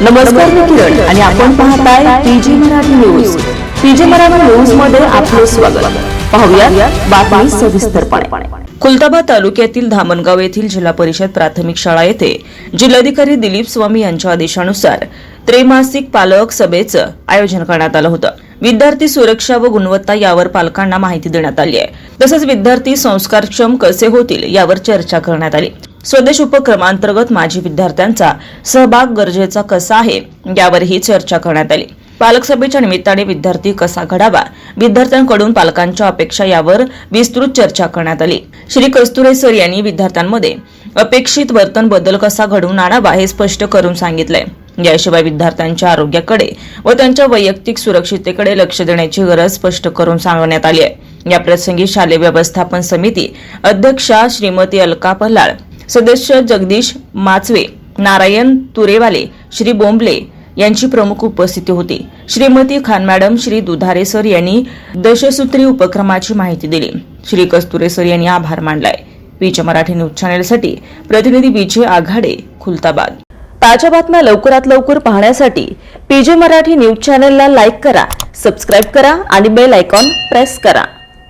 नमस्कार मी किरण आणि आपण पाहताय PG Marathi news. PG Marathi न्यूजमध्ये आपले स्वागत. पाहूया बातमी सविस्तरपणे. खुलताबाद तालुक्यातील धामणगाव येथील जिल्हा परिषद प्राथमिक शाळा येथे जिल्हाधिकारी दिलीप स्वामी यांच्या आदेशानुसार त्रैमासिक पालक सभेचं आयोजन करण्यात आलं होतं. विद्यार्थी सुरक्षा व गुणवत्ता यावर पालकांना माहिती देण्यात आली आहे. तसंच विद्यार्थी संस्कारक्षम कसे होतील यावर चर्चा करण्यात आली. स्वदेश उपक्रमांतर्गत माजी विद्यार्थ्यांचा सहभाग गरजेचा कसा आहे यावरही चर्चा करण्यात आली. पालक सभेच्या निमित्ताने विद्यार्थी कसा घडावा विद्यार्थ्यांकडून पालकांच्या अपेक्षा यावर विस्तृत चर्चा करण्यात आली. श्री कस्तुरे सर यांनी विद्यार्थ्यांमध्ये अपेक्षित वर्तन बदल कसा घडवून आणावा हे स्पष्ट करून सांगितलंय. याशिवाय विद्यार्थ्यांच्या आरोग्याकडे व त्यांच्या वैयक्तिक सुरक्षिततेकडे लक्ष देण्याची गरज स्पष्ट करून सांगण्यात आली आहे याप्रसंगी शालेय व्यवस्थापन समिती अध्यक्षा श्रीमती अलका पल्लाळ सदस्य जगदीश माचवे नारायण तुरेवाले श्री बोंबले यांची प्रमुख उपस्थिती होती. श्रीमती खान मॅडम श्री दुधारे सर यांनी दशसूत्री उपक्रमाची माहिती दिली. श्री कस्तुरे सर यांनी आभार मानलाय. बीचे मराठी न्यूज चॅनलसाठी प्रतिनिधी विजय आघाडे खुलताबाद. ताज्या बातम्या लवकरात लवकर पाहण्यासाठी पीजे मराठी न्यूज चॅनलला लाईक करा सबस्क्राईब करा आणि बेल आयकॉन प्रेस करा.